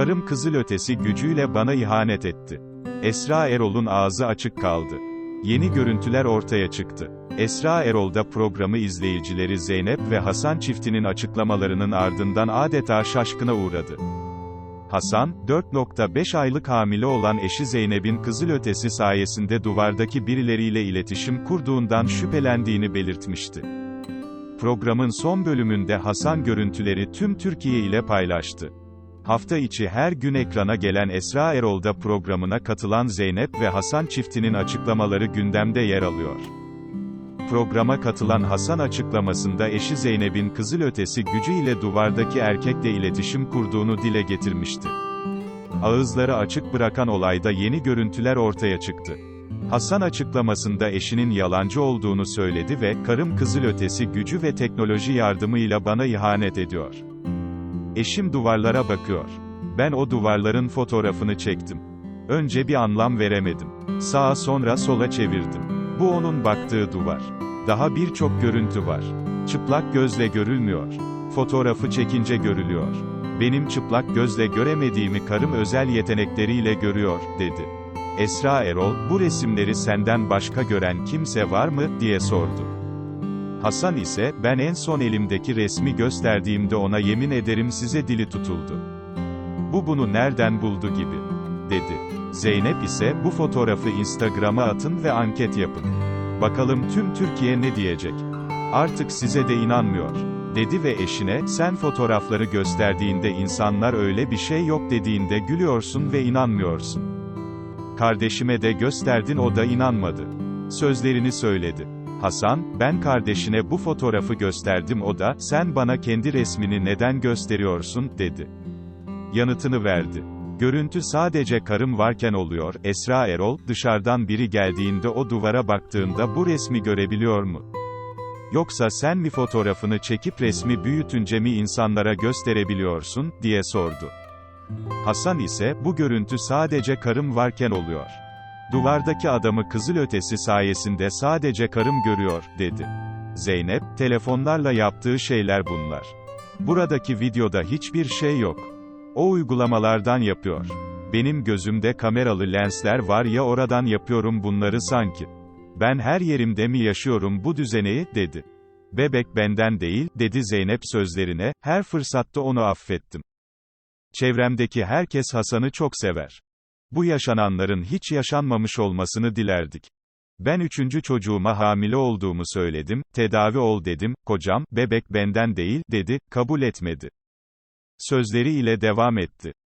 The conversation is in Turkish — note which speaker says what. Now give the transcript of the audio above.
Speaker 1: kızılötesi gücüyle bana ihanet etti. Esra Erol'un ağzı açık kaldı. Yeni görüntüler ortaya çıktı. Esra Erol'da programı izleyicileri Zeynep ve Hasan çiftinin açıklamalarının ardından adeta şaşkına uğradı. Hasan, 4.5 aylık hamile olan eşi Zeynep'in kızılötesi sayesinde duvardaki birileriyle iletişim kurduğundan şüphelendiğini belirtmişti. Programın son bölümünde Hasan görüntüleri tüm Türkiye ile paylaştı. Hafta içi her gün ekrana gelen Esra Erol'da programına katılan Zeynep ve Hasan çiftinin açıklamaları gündemde yer alıyor. Programa katılan Hasan açıklamasında eşi Zeynep'in kızılötesi gücüyle duvardaki erkekle iletişim kurduğunu dile getirmişti. Ağızları açık bırakan olayda yeni görüntüler ortaya çıktı. Hasan açıklamasında eşinin yalancı olduğunu söyledi ve, karım kızılötesi gücü ve teknoloji yardımıyla bana ihanet ediyor. Eşim duvarlara bakıyor. Ben o duvarların fotoğrafını çektim. Önce bir anlam veremedim. Sağa sonra sola çevirdim. Bu onun baktığı duvar. Daha birçok görüntü var. Çıplak gözle görülmüyor. Fotoğrafı çekince görülüyor. Benim çıplak gözle göremediğimi karım özel yetenekleriyle görüyor, dedi. Esra Erol, bu resimleri senden başka gören kimse var mı, diye sordu. Hasan ise, ben en son elimdeki resmi gösterdiğimde ona yemin ederim size dili tutuldu. Bu bunu nereden buldu gibi, dedi. Zeynep ise, bu fotoğrafı Instagram'a atın ve anket yapın. Bakalım tüm Türkiye ne diyecek? Artık size de inanmıyor. Dedi ve eşine, sen fotoğrafları gösterdiğinde insanlar öyle bir şey yok dediğinde gülüyorsun ve inanmıyorsun. Kardeşime de gösterdin o da inanmadı. Sözlerini söyledi. Hasan, ben kardeşine bu fotoğrafı gösterdim o da, sen bana kendi resmini neden gösteriyorsun, dedi. Yanıtını verdi. Görüntü sadece karım varken oluyor, Esra Erol, dışarıdan biri geldiğinde o duvara baktığında bu resmi görebiliyor mu? Yoksa sen mi fotoğrafını çekip resmi büyütünce mi insanlara gösterebiliyorsun, diye sordu. Hasan ise, bu görüntü sadece karım varken oluyor. Duvardaki adamı kızılötesi sayesinde sadece karım görüyor, dedi. Zeynep, telefonlarla yaptığı şeyler bunlar. Buradaki videoda hiçbir şey yok. O uygulamalardan yapıyor. Benim gözümde kameralı lensler var ya oradan yapıyorum bunları sanki. Ben her yerimde mi yaşıyorum bu düzeneyi, dedi. Bebek benden değil, dedi Zeynep sözlerine, her fırsatta onu affettim. Çevremdeki herkes Hasan'ı çok sever. Bu yaşananların hiç yaşanmamış olmasını dilerdik. Ben üçüncü çocuğuma hamile olduğumu söyledim, tedavi ol dedim, kocam, bebek benden değil, dedi, kabul etmedi. Sözleri ile devam etti.